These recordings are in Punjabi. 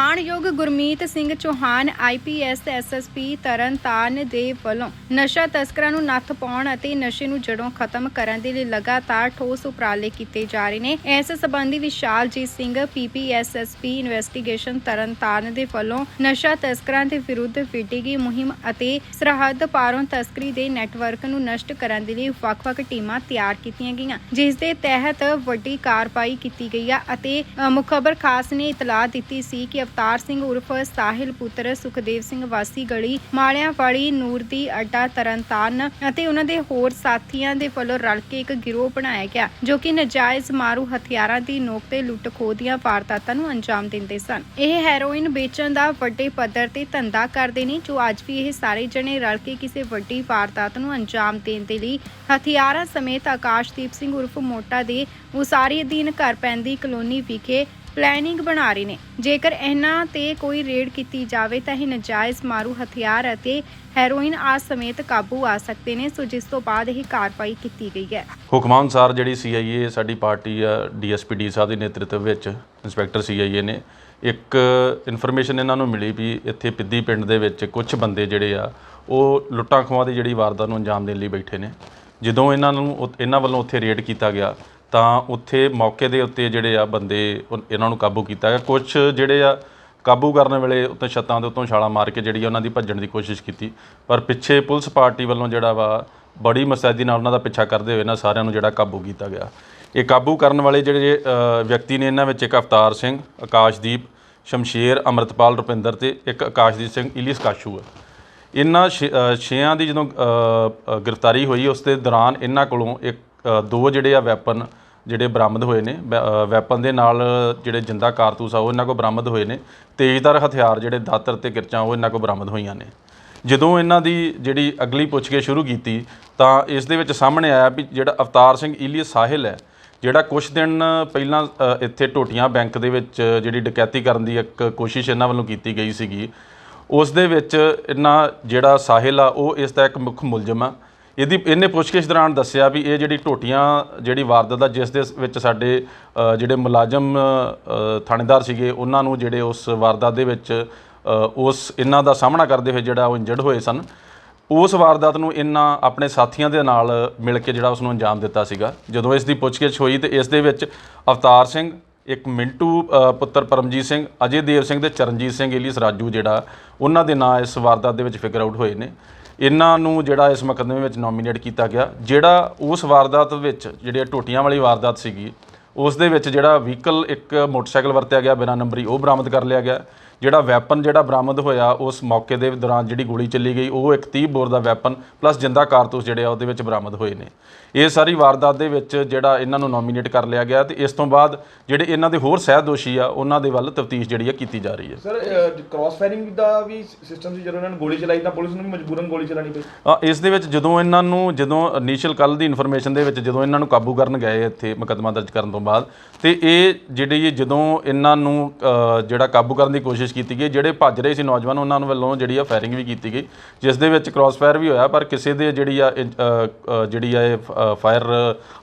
ਮਾਣਯੋਗ ਗੁਰਮੀਤ ਸਿੰਘ ਚੌਹਾਨ ਆਈਪੀਐਸ ਐਸਐਸਪੀ ਤਰਨਤਾਰਨ ਦੇ ਵੱਲੋਂ ਨਸ਼ਾ ਤਸਕਰਾਂ ਨੂੰ ਨੱਥ ਪਾਉਣ ਅਤੇ ਨਸ਼ੇ ਨੂੰ ਜੜੋਂ ਖਤਮ ਕਰਨ ਦੇ ਲਈ ਲਗਾਤਾਰ ਠੋਸ ਉਪਰਾਲੇ ਕੀਤੇ ਜਾ ਰਹੇ ਨੇ। ਇਸ ਸੰਬੰਧੀ Vishaljit Singh PPS SSP investigation Tarn Taran ਦੇ ਵੱਲੋਂ ਨਸ਼ਾ ਤਸਕਰਾਂ ਦੇ ਵਿਰੁੱਧ ਵਿੱਢੀ ਗਈ ਮੁਹਿੰਮ ਅਤੇ ਸਰਹੱਦ ਪਾਰੋਂ ਤਸਕਰੀ ਦੇ ਨੈਟਵਰਕ ਨੂੰ ਨਸ਼ਟ ਕਰਨ ਦੇ ਲਈ ਵੱਖ-ਵੱਖ ਟੀਮਾਂ ਤਿਆਰ ਕੀਤੀਆਂ ਗਈਆਂ, ਜਿਸ ਦੇ ਤਹਿਤ ਵੱਡੀ ਕਾਰਵਾਈ ਕੀਤੀ ਗਈ ਆ ਅਤੇ ਮੁਖਬਰ ਖਾਸ ਨੇ ਇਤਲਾਹ ਦਿੱਤੀ ਸੀ ਕਿ ਅਵਤਾਰ ਸਿੰਘ ਉਰਫ ਸਾਹਿਲ ਪੁੱਤਰ ਸੁਖਦੇਵ ਸਿੰਘ ਵਾਸੀ ਗਲੀ ਮਾਲਿਆਂ ਵਾਲੀ ਨੂਰ ਅੱਡਾ ਤਰਨਤਾਰਨ ਅਤੇ ਉਹਨਾਂ ਦੇ ਹੋਰ ਸਾਥੀਆਂ ਦੇ ਵੱਲੋਂ ਰਲ ਕੇ ਇੱਕ ਗਿਰੋਹ ਬਣਾਇਆ ਗਿਆ, ਜੋ ਕਿ ਨਜਾਇਜ਼ ਮਾਰੂ ਹਥਿਆਰਾਂ ਦੀ ਨੋਕ ਤੇ ਲੁੱਟ ਖੋਹ ਦੀਆਂ ਵਾਰਦਾਤਾਂ ਨੂੰ ਅੰਜਾਮ ਦਿੰਦੇ ਸਨ। ਇਹ ਹੈਰੋਇਨ ਵੇਚਣ ਦਾ ਵੱਡੇ ਪੱਧਰ ਤੇ ਧੰਦਾ ਕਰਦੇ ਨੇ, ਜੋ ਅੱਜ ਵੀ ਇਹ ਸਾਰੇ ਜਣੇ ਰਲ ਕੇ ਕਿਸੇ ਵੱਡੀ ਵਾਰਦਾਤ ਨੂੰ ਅੰਜਾਮ ਦੇਣ ਦੇ ਲਈ ਹਥਿਆਰਾਂ ਸਮੇਤ ਆਕਾਸ਼ਦੀਪ ਸਿੰਘ ਉਰਫ ਮੋਟਾ ਦੇ ਉਸਾਰੀ ਅਧੀਨ ਘਰ ਪੈਂਦੀ ਕਲੋਨੀ ਵਿਖੇ ਪਲੈਨਿੰਗ ਬਣਾ ਰਹੇ ਨੇ। ਜੇਕਰ ਇਹਨਾਂ ਤੇ ਕੋਈ ਰੇਡ ਕੀਤੀ ਜਾਵੇ ਤਾਂ ਇਹ ਨਜਾਇਜ਼ ਮਾਰੂ ਹਥਿਆਰ ਅਤੇ ਹੈਰੋਇਨ ਆ ਸਮੇਤ ਕਾਬੂ ਆ ਸਕਦੇ ਨੇ। ਸੋ ਜਿਸ ਤੋਂ ਬਾਅਦ ਇਹ ਕਾਰਵਾਈ ਕੀਤੀ ਗਈ ਹੈ। ਹੁਕਮਾਂ ਅਨੁਸਾਰ ਜਿਹੜੀ ਸੀਆਈਏ ਸਾਡੀ ਪਾਰਟੀ ਆ ਡੀਐਸਪੀ ਡੀ ਸਾਹਿਬ ਦੇ ਨੇਤਰਤਵ ਵਿੱਚ ਇੰਸਪੈਕਟਰ ਸੀਆਈਏ ਨੇ ਇੱਕ ਇਨਫੋਰਮੇਸ਼ਨ ਇਹਨਾਂ ਨੂੰ ਮਿਲੀ ਵੀ ਇੱਥੇ ਪਿੱਦੀ ਪਿੰਡ ਦੇ ਵਿੱਚ ਕੁਝ ਬੰਦੇ ਜਿਹੜੇ ਆ, ਉਹ ਲੁੱਟਾਂ ਖੋਹਾਂ ਦੀ ਜਿਹੜੀ ਵਾਰਦਾਤ ਨੂੰ ਅੰਜਾਮ ਦੇਣ ਲਈ ਬੈਠੇ ਨੇ। ਜਦੋਂ ਇਹਨਾਂ ਨੂੰ ਇਹਨਾਂ ਵੱਲੋਂ ਉੱਥੇ ਰੇਡ ਕੀਤਾ ਗਿਆ ਤਾਂ ਉੱਥੇ ਮੌਕੇ ਦੇ ਉੱਤੇ ਜਿਹੜੇ ਆ ਬੰਦੇ ਉਹ- ਇਹਨਾਂ ਨੂੰ ਕਾਬੂ ਕੀਤਾ ਗਿਆ। ਕੁਝ ਜਿਹੜੇ ਆ ਕਾਬੂ ਕਰਨ ਵੇਲੇ ਉੱਤੇ ਛੱਤਾਂ ਦੇ ਉੱਤੋਂ ਛਾਲਾਂ ਮਾਰ ਕੇ ਜਿਹੜੀ ਆ ਉਹਨਾਂ ਦੀ ਭੱਜਣ ਦੀ ਕੋਸ਼ਿਸ਼ ਕੀਤੀ। ਪਰ ਪਿੱਛੇ ਪੁਲਿਸ ਪਾਰਟੀ ਵੱਲੋਂ ਜਿਹੜਾ ਵਾ ਬੜੀ ਮਸੈਦੀ ਨਾਲ ਉਹਨਾਂ ਦਾ ਪਿੱਛਾ ਕਰਦੇ ਹੋਏ ਇਹਨਾਂ ਸਾਰਿਆਂ ਨੂੰ ਜਿਹੜਾ ਕਾਬੂ ਕੀਤਾ ਗਿਆ। ਇਹ ਕਾਬੂ ਕਰਨ ਵਾਲੇ ਜਿਹੜੇ ਅ, ਵਿਅਕਤੀ ਨੇ ਇਹਨਾਂ ਵਿੱਚ ਇੱਕ ਅਵਤਾਰ ਸਿੰਘ ਆਕਾਸ਼ਦੀਪ ਸ਼ਮਸ਼ੇਰ ਅਮਰਤਪਾਲ ਰੁਪਿੰਦਰ ਤੇ ਇੱਕ ਆਕਾਸ਼ਦੀਪ ਸਿੰਘ ਇਲੀਸ ਕਾਸ਼ੂ ਹੈ ਇਹਨਾਂ ਛੇ- ਅ, ਛੇਆਂ ਦੀ ਜਦੋਂ ਅ, ਅ, ਗ੍ਰਿਫਤਾਰੀ ਹੋਈ ਉਸ ਦੇ ਦੌਰਾਨ ਇਹਨਾਂ ਕੋਲੋਂ ਇੱਕ ਦੋ ਜਿਹੜੇ ਆ ਵੈਪਨ ਜਿਹੜੇ ਬਰਾਮਦ ਹੋਏ ਨੇ, ਵੈ- ਵੈਪਨ ਦੇ ਨਾਲ ਜਿਹੜੇ ਜਿੰਦਾ ਕਾਰਤੂਸ ਆ, ਉਹ ਇਹਨਾਂ ਕੋਲ ਬਰਾਮਦ ਹੋਏ ਨੇ ਤੇਜ਼ਦਾਰ ਹਥਿਆਰ ਜਿਹੜੇ ਦਾਤਰ ਤੇ ਕਿਰਚਾਂ, ਉਹ ਇਹਨਾਂ ਕੋਲ ਬਰਾਮਦ ਹੋਈਆਂ ਨੇ। ਜਦੋਂ ਇਹਨਾਂ ਦੀ ਜਿਹੜੀ ਅਗਲੀ ਪੁੱਛਗਿੱਛ ਸ਼ੁਰੂ ਕੀਤੀ, ਤਾਂ ਇਸ ਦੇ ਵਿੱਚ ਸਾਹਮਣੇ ਆਇਆ ਵੀ ਜਿਹੜਾ ਅਵਤਾਰ ਸਿੰਘ ਇਲੀਅਸ ਸਾਹਿਲ ਹੈ, ਜਿਹੜਾ ਕੁਝ ਦਿਨ ਪਹਿਲਾਂ ਇੱਥੇ ਟੋਟੀਆਂ ਬੈਂਕ ਦੇ ਵਿੱਚ ਜਿਹੜੀ ਡਕੈਤੀ ਕਰਨ ਦੀ ਇੱਕ ਕੋਸ਼ਿਸ਼ ਇਹਨਾਂ ਵੱਲੋਂ ਕੀਤੀ ਗਈ ਸੀਗੀ, ਉਸ ਦੇ ਵਿੱਚ ਇਹਨਾਂ ਜਿਹੜਾ ਸਾਹਿਲ ਆ, ਉਹ ਇਸ ਦਾ ਇੱਕ ਮੁੱਖ ਮੁਲਜ਼ਮ ਆ। ਇਹਦੀ ਇਹਨੇ ਪੁੱਛਗਿੱਛ ਦੌਰਾਨ ਦੱਸਿਆ ਵੀ ਇਹ ਜਿਹੜੀ ਟੋਟੀਆਂ ਜਿਹੜੀ ਵਾਰਦਾਤ ਆ ਜਿਸ ਦੇ ਵਿੱਚ ਸਾਡੇ ਜਿਹੜੇ ਮੁਲਾਜ਼ਮ ਥਾਣੇਦਾਰ ਸੀਗੇ, ਉਹਨਾਂ ਨੂੰ ਜਿਹੜੇ ਉਸ ਵਾਰਦਾਤ ਦੇ ਵਿੱਚ ਉਸ ਇਹਨਾਂ ਦਾ ਸਾਹਮਣਾ ਕਰਦੇ ਹੋਏ ਜਿਹੜਾ ਉਹ ਇੰਜਰਡ ਹੋਏ ਸਨ, ਉਸ ਵਾਰਦਾਤ ਨੂੰ ਇਹਨਾਂ ਆਪਣੇ ਸਾਥੀਆਂ ਦੇ ਨਾਲ ਮਿਲ ਕੇ ਜਿਹੜਾ ਉਸ ਨੂੰ ਅੰਜਾਮ ਦਿੱਤਾ ਸੀਗਾ। ਜਦੋਂ ਇਸ ਦੀ ਪੁੱਛਗਿੱਛ ਹੋਈ ਤੇ ਇਸ ਦੇ ਵਿੱਚ ਅਵਤਾਰ ਸਿੰਘ, ਇੱਕ ਮਿੰਟੂ ਪੁੱਤਰ ਪਰਮਜੀਤ ਸਿੰਘ, ਅਜੇ ਦੇਵ ਸਿੰਘ ਤੇ ਚਰਨਜੀਤ ਸਿੰਘ, ਏਲੀਸ ਰਾਜੂ ਜਿਹੜਾ, ਉਹਨਾਂ ਦੇ ਨਾਂ ਇਸ ਵਾਰਦਾਤ ਦੇ ਵਿੱਚ ਫਿਗਰ ਆਊਟ ਹੋਏ ਨੇ। ਇਹਨਾਂ ਨੂੰ ਜਿਹੜਾ ਇਸ ਮੁਕੱਦਮੇ ਵਿੱਚ ਨੋਮੀਨੇਟ ਕੀਤਾ ਗਿਆ, ਜਿਹੜਾ ਉਸ ਵਾਰਦਾਤ ਵਿੱਚ ਜਿਹੜੀ ਟੋਟੀਆਂ ਵਾਲੀ ਵਾਰਦਾਤ ਸੀਗੀ ਉਸ ਦੇ ਵਿੱਚ ਜਿਹੜਾ ਵਹੀਕਲ ਇੱਕ ਮੋਟਰਸਾਈਕਲ ਵਰਤਿਆ ਗਿਆ ਬਿਨਾਂ ਨੰਬਰੀ ਉਹ ਬਰਾਮਦ ਕਰ ਲਿਆ ਗਿਆ। ਜਿਹੜਾ ਵੈਪਨ ਜਿਹੜਾ ਬਰਾਮਦ ਹੋਇਆ ਉਸ ਮੌਕੇ ਦੇ ਦੌਰਾਨ ਜਿਹੜੀ ਗੋਲੀ ਚੱਲੀ ਗਈ ਉਹ ਇੱਕ 30 ਬੋਰ ਦਾ ਵੈਪਨ ਪਲੱਸ ਜਿੰਦਾ ਕਾਰਤੂਸ ਜਿਹੜੇ ਆ ਉਹਦੇ ਵਿੱਚ ਬਰਾਮਦ ਹੋਏ ਨੇ। ਇਹ ਸਾਰੀ ਵਾਰਦਾਤ ਦੇ ਵਿੱਚ ਜਿਹੜਾ ਇਹਨਾਂ ਨੂੰ ਨੋਮੀਨੇਟ ਕਰ ਲਿਆ ਗਿਆ ਤੇ ਇਸ ਤੋਂ ਬਾਅਦ ਜਿਹੜੇ ਇਹਨਾਂ ਦੇ ਹੋਰ ਸਹਿ ਦੋਸ਼ੀ ਆ ਉਹਨਾਂ ਦੇ ਵੱਲ ਤਫਤੀਸ਼ ਜਿਹੜੀ ਆ ਕੀਤੀ ਜਾ ਰਹੀ ਹੈ। ਸਰ ਕ੍ਰਾਸ ਫਾਇਰਿੰਗ ਦਾ ਵੀ ਸਿਸਟਮ ਸੀ ਜਦੋਂ ਇਹਨਾਂ ਨੇ ਗੋਲੀ ਚਲਾਈ ਤਾਂ ਪੁਲਿਸ ਨੂੰ ਵੀ ਮਜਬੂਰਨ ਗੋਲੀ ਚਲਾਣੀ ਪਈ। ਇਸ ਦੇ ਵਿੱਚ ਜਦੋਂ ਇਹਨਾਂ ਨੂੰ ਜਦੋਂ ਇਨੀਸ਼ੀਅਲ ਕੱਲ ਦੀ ਇਨਫੋਰਮੇਸ਼ਨ ਦੇ ਵਿੱਚ ਜਦੋਂ ਇਹਨਾਂ ਨੂੰ ਕਾਬੂ ਕਰਨ ਗਏ ਇੱਥੇ ਮੁਕੱਦਮਾ ਦਰਜ ਕਰਨ ਤੋਂ ਬਾਅਦ। ਤੇ ਇਹ ਜਿਹੜੀ ਜਦੋਂ ਇਹਨਾਂ ਨੂੰ ਜਿਹੜਾ ਕਾਬੂ ਕਰਨ ਦੀ ਕੋਸ਼ਿਸ਼ ਕੀਤੀ ਗਈ ਜਿਹੜੇ ਭੱਜ ਰਹੇ ਸੀ ਨੌਜਵਾਨ ਉਹਨਾਂ ਨੂੰ ਵੱਲੋਂ ਜਿਹੜੀ ਆ ਫਾਇਰਿੰਗ ਵੀ ਕੀਤੀ ਗਈ ਜਿਸ ਦੇ ਵਿੱਚ ਕ੍ਰਾਸ ਫਾਇਰ ਵੀ ਹੋਇਆ ਪਰ ਕਿਸੇ ਦੇ ਜਿਹੜੀ ਆ ਜਿਹੜੀ ਆ ਇਹ ਫਾਇਰ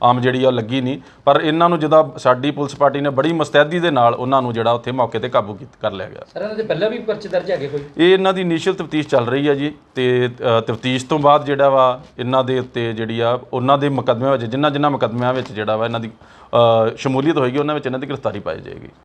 ਆਮ ਜਿਹੜੀ ਆ ਲੱਗੀ ਨਹੀਂ। ਪਰ ਇਹਨਾਂ ਨੂੰ ਜਦੋਂ ਸਾਡੀ ਪੁਲਿਸ ਪਾਰਟੀ ਨੇ ਬੜੀ ਮੁਸਤੈਦੀ ਦੇ ਨਾਲ ਉਹਨਾਂ ਨੂੰ ਜਿਹੜਾ ਉੱਥੇ ਮੌਕੇ ਤੇ ਕਾਬੂ ਕਰ ਲਿਆ ਗਿਆ। ਸਰ ਇਹਨਾਂ ਦੇ ਪਹਿਲਾਂ ਵੀ ਪਰਚੇ ਦਰਜ ਹੈਗੇ ਕੋਈ? ਇਹ ਇਹਨਾਂ ਦੀ ਇਨੀਸ਼ੀਅਲ ਤਫਤੀਸ਼ ਚੱਲ ਰਹੀ ਹੈ ਜੀ ਤੇ ਤਫਤੀਸ਼ ਤੋਂ ਬਾਅਦ ਜਿਹੜਾ ਵਾ ਇਹਨਾਂ ਦੇ ਉੱਤੇ ਜਿਹੜੀ ਆ ਉਹਨਾਂ ਦੇ ਮੁਕੱਦਮਿਆਂ ਵਿੱਚ ਜਿਨ੍ਹਾਂ ਜਿਨ੍ਹਾਂ ਮੁਕੱਦਮਿਆਂ ਵਿੱਚ ਜਿਹੜਾ ਵਾ ਇਹਨਾਂ ਦੀ ਸ਼ਮੂਲੀਅਤ ਹੋਏਗੀ ਉਹਨਾਂ ਵਿੱਚ ਇਹਨਾਂ ਦੀ ਗ੍ਰਿਫਤਾਰੀ ਪਾਈ ਜਾਏਗੀ।